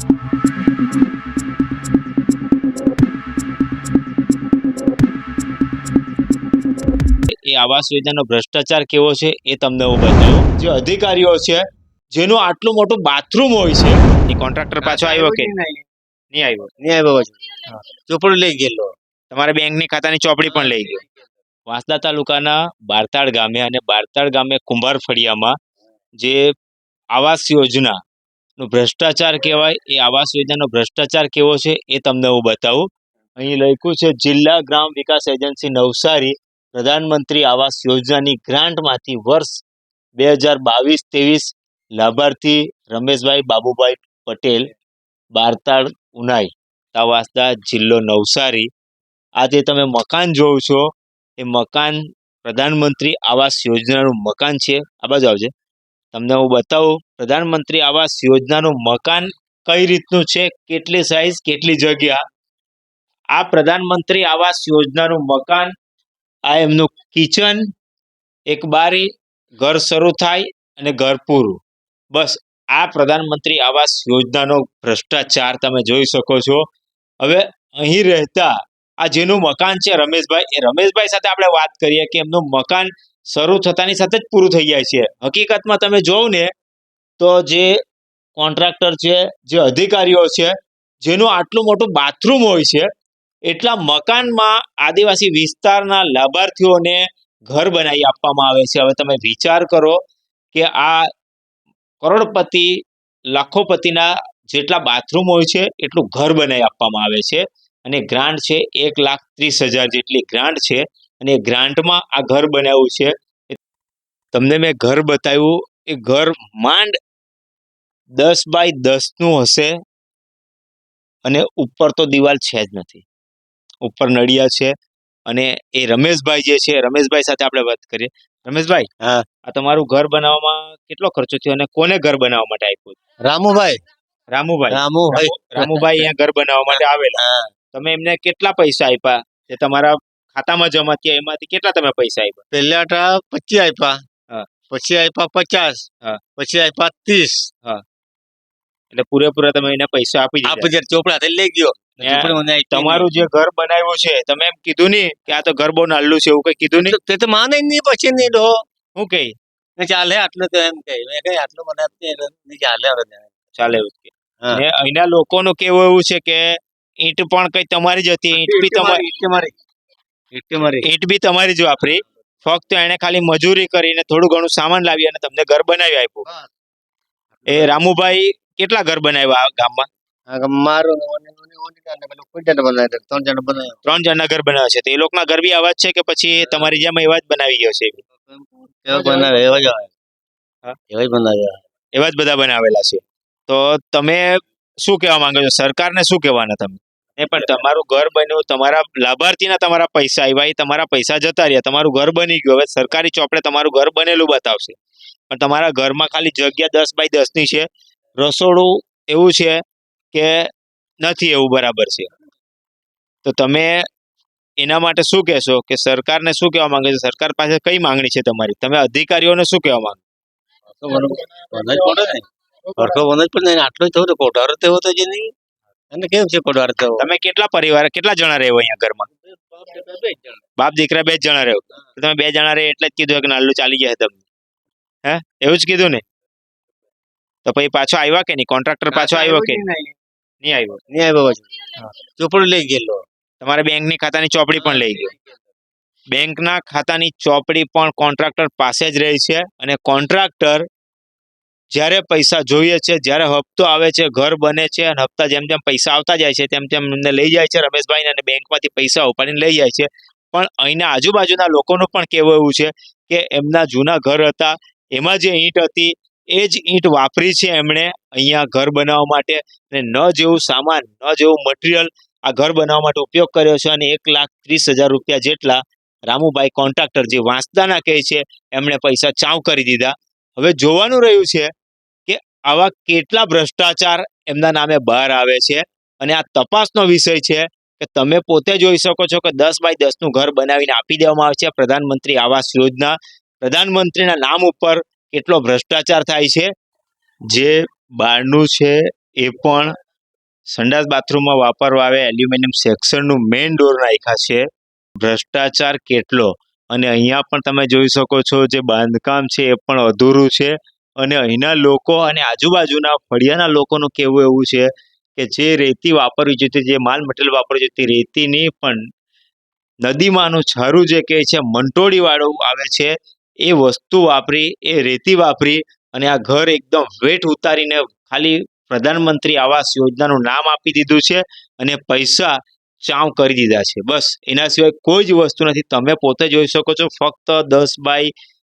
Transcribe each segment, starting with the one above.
એ આવાસ યોજનાનો ભ્રષ્ટાચાર કેવો છે એ તમને હું બતાવું. જે અધિકારીઓ છે જેનું આટલું મોટું બાથરૂમ હોય છે એ કોન્ટ્રાક્ટર પાછો આવ્યો કે? નહીં. આવ્યો? ન્યાય બાબા ચોપડું લઈ ગયેલો. તમારા બેંકની ખાતાની ચોપડી પણ લઈ ગયો. વાંસદા તાલુકાના બારતાળ ગામે અને બારતાળ ગામે કુંભાર ફળિયામાં જે આવાસ યોજના નો ભ્રષ્ટાચાર કહેવાય, એ આવાસ યોજનાનો ભ્રષ્ટાચાર કેવો છે એ તમને હું બતાવું. અહીં લખ્યું છે, જિલ્લા ગ્રામ વિકાસ એજન્સી નવસારી પ્રધાનમંત્રી આવાસ યોજનાની ગ્રાન્ટમાંથી વર્ષ બે હજાર બાવીસ ત્રેવીસ લાભાર્થી રમેશભાઈ બાબુભાઈ પટેલ બારતાળ ઉનાઈ, તાવાસદા જિલ્લો નવસારી. આ જે તમે મકાન જોવો છો, એ મકાન પ્રધાનમંત્રી આવાસ યોજનાનું મકાન છે. આ બાજુ આવજે. તમને હું બતાવું પ્રધાનમંત્રી આવાસ યોજનાનું મકાન કઈ રીતનું છે? કેટલી સાઈઝ કેટલી જગ્યા? આ પ્રધાનમંત્રી આવાસ યોજનાનું મકાન, આ એમનું કિચન એક બારી, ઘર શરૂ થાય અને ઘર પૂરું. બસ, આ પ્રધાનમંત્રી આવાસ યોજનાનો ભ્રષ્ટાચાર તમે જોઈ શકો છો. હવે અહીં રહેતા આ જેનું મકાન છે રમેશભાઈ, એ રમેશભાઈ સાથે આપણે વાત કરીએ કે એમનું મકાન શરૂ થતાની સાથે જ પૂરું થઈ જાય છે. હકીકતમાં તમે જોવ ને તો જે કોન્ટ્રાક્ટર છે, જે અધિકારીઓ છે, જેનું આટલું મોટું બાથરૂમ હોય છે, એટલા મકાનમાં આદિવાસી વિસ્તારના લાભાર્થીઓને ઘર બનાવી આપવામાં આવે છે. હવે તમે વિચાર કરો કે આ કરોડપતિ, લાખોપતિના જેટલા બાથરૂમ હોય છે, એટલું ઘર બનાવી આપવામાં આવે છે. અને ગ્રાન્ટ છે, એક લાખ ત્રીસ હજાર જેટલી ગ્રાન્ટ છે. અને ગ્રાન્ટમાં આ ઘર બનાવ્યું છે. તમને મેં ઘર બતાવ્યું, એ ઘર માંડ દસ બાય દસનું હશે અને ઉપર તો દિવાલ છે જ નથી. ઉપર નળિયા છે અને એ રમેશભાઈ જે છે રમેશભાઈ સાથે આપણે વાત કરીએ. રમેશભાઈ હા. આ તમારું ઘર બનાવવામાં કેટલો ખર્ચો થયો અને કોને ઘર બનાવવા માટે આપ્યું? રામુભાઈ. રામુભાઈ. રામુભાઈ. રામુભાઈ અહીંયા ઘર બનાવવા માટે આવેલા. તમે એમને કેટલા પૈસા આપ્યા? જે તમારા ખાતામાં જમા થયા એમાંથી કેટલા તમે પૈસા આપ્યા? પહેલા પચીસ આપ્યા. હા. પછી આપ્યા પચાસ. હા. પછી આપ્યા ત્રીસ. એટલે પૂરેપૂરા તમે એને પૈસા આપી આ દીધા ચોપડા થી લઈ ગયો. આપી તમારું જે ઘર બનાવ્યું છે તમે એમ કીધું નહીં કે આ તો ઘર બહુ નાલ્લું છે એવું કઈ કીધું નહીં. તે તો માને નહીં પછી નહીં ડો હું કઈ ચાલે આટલું તો એમ કઈ મેં કઈ આટલું મને ચાલે હવે ચાલે એવું કે અહીંના લોકોનું કેવું એવું છે કે ઈંટ પણ કઈ તમારી જ હતી ઈંટ બી તમારી ઈટે મારી ઈટે મારી. ઈંટ બી તમારી જ વાપરી. ફક્ત એને ખાલી મજૂરી કરીને થોડું ઘણું સામાન લાવી અને તમને ઘર બનાવી આપ્યું. એ રામુભાઈ કેટલા ઘર બનાવ્યા આ ગામમાં? મારું ત્રણ જણ બનાવ્યું. ત્રણ જણના ઘર બનાવ્યા છે. તો એ લોકોના ઘર બી આવા જ છે કે પછી તમારી જેમ એવા જ બનાવી ગયો છે? એવા બનાવે એવા જ એવા જ બનાવ્યા. એવા જ બધા બનાવેલા છે. તો તમે શું કહેવા માંગો છો? સરકારને શું કહેવાના તમે? એ પણ તમારું ઘર બન્યું તમારા લાભાર્થીના તમારા પૈસા આવ્યા એ તમારા પૈસા જતા રહ્યા. તમારું ઘર બની ગયું. હવે સરકારી ચોપડે તમારું ઘર બનેલું બતાવશે. પણ તમારા ઘરમાં ખાલી જગ્યા દસ બાય દસની છે. રસોડું એવું છે કે નથી એવું બરાબર છે. તો તમે એના માટે શું કહેશો? કે સરકારને શું કહેવા માંગે છે? સરકાર પાસે કઈ માંગણી છે તમારી? તમે અધિકારીઓને શું કહેવા માંગો? મને મને જ આટલો થયો તો કોઠારો તેવો તો જે નહીં? અને કેમ છે તેવો તમે કેટલા પરિવાર કેટલા જણા રહો અહીંયા ઘરમાં? બાપ દીકરા બે જ જણા રહ્યો તમે બે જણા રહે એટલે જ કીધું કે નાલ્લું ચાલી ગયા તમને. હે? એવું જ કીધું ને? તો પછી પાછો આવ્યા કે નહીં? કોન્ટ્રાક્ટર પાછો આવ્યો કે નહીં? આવ્યો ન્યાય બાબા ચોપડું લઈ ગયેલો. તમારે બેંકની ખાતાની ચોપડી પણ લઈ ગયો. બેંકના ખાતાની ચોપડી પણ કોન્ટ્રાક્ટર પાસે જ રહી છે અને કોન્ટ્રાક્ટર જ્યારે પૈસા જોઈએ છે જ્યારે હપ્તો આવે છે ઘર બને છે અને હપ્તા જેમ જેમ પૈસા આવતા જાય છે તેમ તેમ એમને લઈ જાય છે રમેશભાઈને અને બેંકમાંથી પૈસા ઉપાડીને લઈ જાય છે. પણ અહીંના આજુબાજુના લોકોનું પણ કહેવું એવું છે કે એમના જૂના ઘર હતા એમાં જે ઈંટ હતી એ જ ઈંટ વાપરી છે એમણે અહીંયા ઘર બનાવવા માટે. અને ન જેવું સામાન, ન જેવું મટીરિયલ આ ઘર બનાવવા માટે ઉપયોગ કર્યો છે અને એક લાખ ત્રીસ હજાર રૂપિયા જેટલા રામુભાઈ કોન્ટ્રાક્ટર જે વાંસદાના કહે છે, એમણે પૈસા ચાવ કરી દીધા. હવે જોવાનું રહ્યું છે કે આવા કેટલા ભ્રષ્ટાચાર એમના નામે બહાર આવે છે અને આ તપાસનો વિષય છે કે તમે પોતે જોઈ શકો છો કે દસ બાય દસનું ઘર બનાવીને આપી દેવામાં આવે છે પ્રધાનમંત્રી આવાસ યોજના. પ્રધાનમંત્રીના નામ ઉપર કેટલો ભ્રષ્ટાચાર થાય છે, જે બહારનું છે એ પણ સંડાસ બાથરૂમમાં વાપરવા આવે, એલ્યુમિનિયમ સેક્શનનું મેઇન ડોર નાખ્યા છે. ભ્રષ્ટાચાર કેટલો? અને અહીંયા પણ તમે જોઈ શકો છો જે બાંધકામ છે એ પણ અધૂરું છે. અને અહીંના લોકો અને આજુબાજુના ફળિયાના લોકોનું કહેવું એવું છે કે જે રેતી વાપરવી જોઈતી જે માલ મટીરિયલ વાપરવી જોઈતી રેતીની પણ નદીમાંનું છારું જે કહે છે, મંટોળીવાળું આવે છે. એ વસ્તુ વાપરી, એ રેતી વાપરી અને આ ઘર એકદમ વેટ ઉતારીને ખાલી પ્રધાનમંત્રી આવાસ યોજનાનું નામ આપી દીધું છે અને પૈસા ચાવ કરી દીધા છે. બસ, એના સિવાય કોઈ જ વસ્તુ નથી. તમે પોતે જોઈ શકો છો, ફક્ત દસ બાય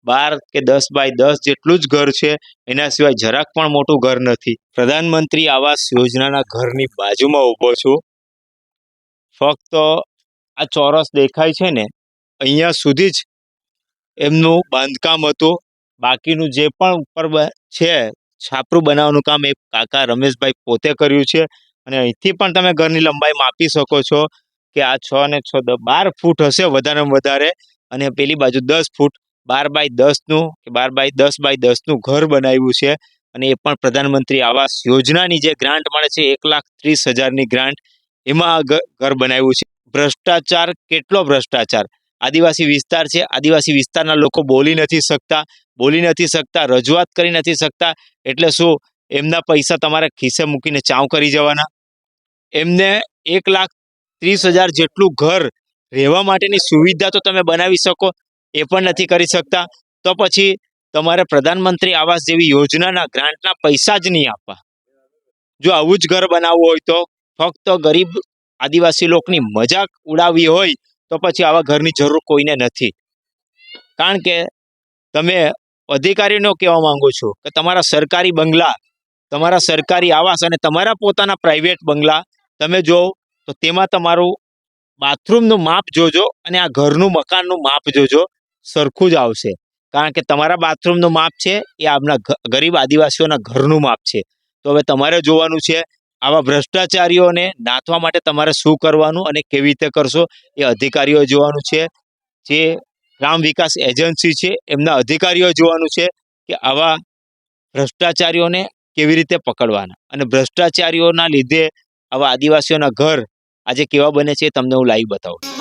બાર કે દસ બાય દસ જેટલું જ ઘર છે. એના સિવાય જરાક પણ મોટું ઘર નથી. પ્રધાનમંત્રી આવાસ યોજનાના ઘરની બાજુમાં ઊભો છું. ફક્ત આ ચોરસ દેખાય છે ને, અહીંયા સુધી જ એમનું બાંધકામ હતું. બાકીનું જે પણ ઉપર છે, છાપરું બનાવવાનું કામ એ કાકા રમેશભાઈ પોતે કર્યું છે. અને અહીંથી પણ તમે ઘરની લંબાઈ માપી શકો છો કે આ છ ને છ બાર ફૂટ હશે વધારેમાં વધારે. અને પેલી બાજુ દસ ફૂટ, બાર બાય દસનું, કે બાર બાય દસ બાય દસનું ઘર બનાવ્યું છે. અને એ પણ પ્રધાનમંત્રી આવાસ યોજનાની જે ગ્રાન્ટ મળે છે, એક લાખ ત્રીસ હજારની ગ્રાન્ટ, એમાં ઘર બનાવ્યું છે. ભ્રષ્ટાચાર કેટલો ભ્રષ્ટાચાર? આદિવાસી વિસ્તાર છે. આદિવાસી વિસ્તારના લોકો બોલી નથી શકતા, બોલી નથી શકતા, રજૂઆત કરી નથી શકતા. એટલે શું? એમના પૈસા તમારે ખિસ્સે મૂકીને ચાવ કરી જવાના. એમને એક લાખ ત્રીસ હજાર જેટલું ઘર રહેવા માટેની સુવિધા તો તમે બનાવી શકો, એ પણ નથી કરી શકતા. તો પછી તમારે પ્રધાનમંત્રી આવાસ જેવી યોજનાના ગ્રાન્ટના પૈસા જ નહીં આપવા. જો આવું જ ઘર બનાવવું હોય તો ફક્ત ગરીબ આદિવાસી લોકોની મજાક ઉડાવવી હોય તો પછી આવા ઘરની જરૂર કોઈને નથી. કારણ કે તમે અધિકારીનો કહેવા માંગુ છું કે તમારા સરકારી બંગલા, તમારા સરકારી આવાસ અને તમારા પોતાના પ્રાઇવેટ બંગલા, તમે જો તો તેમાં તમારું બાથરૂમનું માપ જોજો અને આ ઘરનું મકાનનું માપ જોજો, સરખું જ આવશે. કારણ કે તમારા બાથરૂમનું માપ છે એ આપણા ગરીબ આદિવાસીઓના ઘરનું માપ છે. તો હવે તમારે જોવાનું છે આવા ભ્રષ્ટાચારીઓને નાથવા માટે તમારે શું કરવાનું અને કેવી રીતે કરશો એ અધિકારીઓ જોવાનું છે. જે ગ્રામ વિકાસ એજન્સી છે, એમના અધિકારીઓ જોવાનું છે કે આવા ભ્રષ્ટાચારીઓને કેવી રીતે પકડવાના. અને ભ્રષ્ટાચારીઓના લીધે આવા આદિવાસીઓના ઘર આજે કેવા બને છે તમને હું લાઈવ બતાવું.